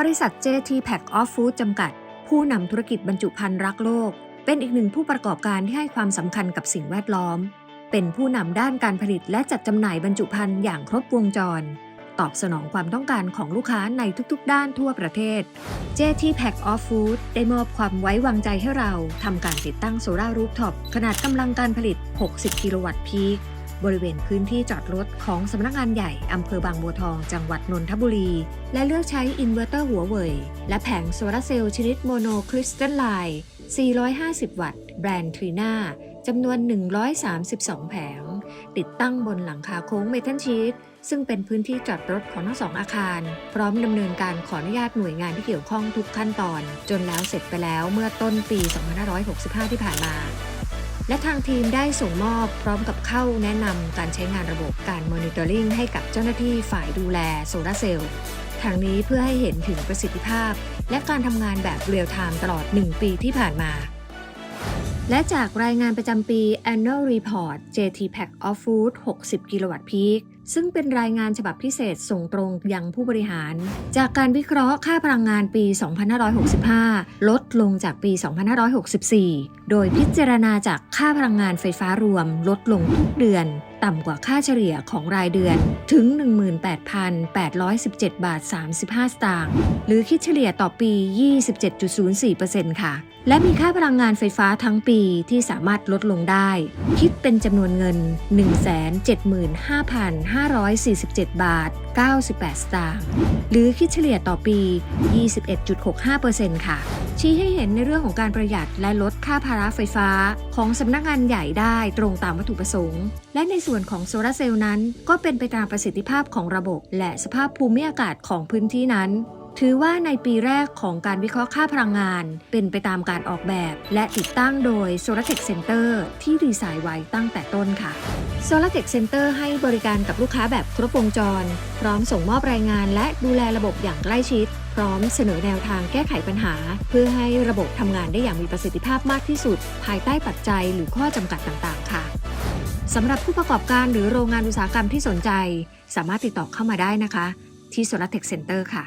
บริษัท JT Pack of Food จำกัด ผู้นำธุรกิจบรรจุภัณฑ์รักโลก เป็นอีกหนึ่งผู้ประกอบการที่ให้ความสำคัญกับสิ่งแวดล้อม เป็นผู้นำด้านการผลิตและจัดจำหน่ายบรรจุภัณฑ์อย่างครบวงจร ตอบสนองความต้องการของลูกค้าในทุกๆ ด้านทั่วประเทศ JT Pack of Food ได้มอบความไว้วางใจให้เราทำการติดตั้งโซลารูฟท็อปขนาดกำลังการผลิต 60 กิโลวัตต์พีค บริเวณพื้นที่จอดรถของสำนักงานใหญ่อำเภอบางบัวทองจังหวัดนนทบุรี และเลือกใช้อินเวอร์เตอร์หัวเว่ยและแผงโซลาร์เซลล์ชนิดโมโนคริสตัลไลน์450 วัตต์ แบรนด์ทรีนาจำนวน 132 แผง ติดตั้งบนหลังคาโค้งเมทัลชีตซึ่งเป็นพื้นที่จอดรถของทั้งสองอาคาร พร้อมดำเนินการขออนุญาตหน่วยงานที่เกี่ยวข้องทุกขั้นตอน จนแล้วเสร็จไปแล้วเมื่อต้นปี 2565 ที่ผ่านมา และทางทีมได้ส่งมอบพร้อมกับเข้าแนะนำการใช้งานระบบการมอนิเตอร์ลิงให้กับเจ้าหน้าที่ฝ่ายดูแลโซลาร์เซลล์ทางนี้เพื่อให้เห็นถึงประสิทธิภาพ และการทำงานแบบเรียลไทม์ตลอด 1 ปีที่ผ่านมา และจากรายงานประจำปี Annual Report JT Pack of Food 60 กิโลวัตต์พีคซึ่งเป็นรายงานฉบับพิเศษส่งตรงยังผู้บริหาร จากการวิเคราะห์ค่าพลังงานปี 2565 ลดลงจากปี 2564 โดยพิจารณาจากค่าพลังงานไฟฟ้ารวมลดลงทุกเดือน ต่ำกว่าค่าเฉลี่ยของรายเดือนถึง 18,817 บาท 35 สตางค์หรือคิดเฉลี่ยต่อปี 27.04%ค่ะ และมีค่าพลังงานไฟฟ้าทั้งปีที่สามารถลดลงได้ คิดเป็นจำนวนเงิน 175,547 บาท 98 สตางค์หรือคิดเฉลี่ยต่อปี 21.65%ค่ะ ชี้ให้เห็นในเรื่องของการประหยัดและลดค่าภาระไฟฟ้าของสำนักงานใหญ่ได้ตรงตามวัตถุประสงค์ และในส่วนของโซลาร์เซลล์นั้น ก็เป็นไปตามประสิทธิภาพของระบบ และสภาพภูมิอากาศของพื้นที่นั้น ถือว่าในปีแรกของการวิเคราะห์ค่าพลังงาน เป็นไปตามการออกแบบ และติดตั้งโดย Solar Tech Center ที่ดีไซน์ไว้ตั้งแต่ต้นค่ะ Solar Tech Center ให้บริการกับลูกค้าแบบครบวงจร พร้อมส่งมอบรายงานและดูแลระบบอย่างใกล้ชิดพร้อมเสนอแนวทางแก้ไขปัญหา เพื่อให้ระบบทำงานได้อย่างมีประสิทธิภาพมากที่สุด ภายใต้ปัจจัยหรือข้อจำกัดต่างๆ ค่ะ สำหรับผู้ประกอบการหรือโรงงานอุตสาหกรรมที่สนใจ สามารถติดต่อเข้ามาได้นะคะ ที่ Solar Tech Center ค่ะ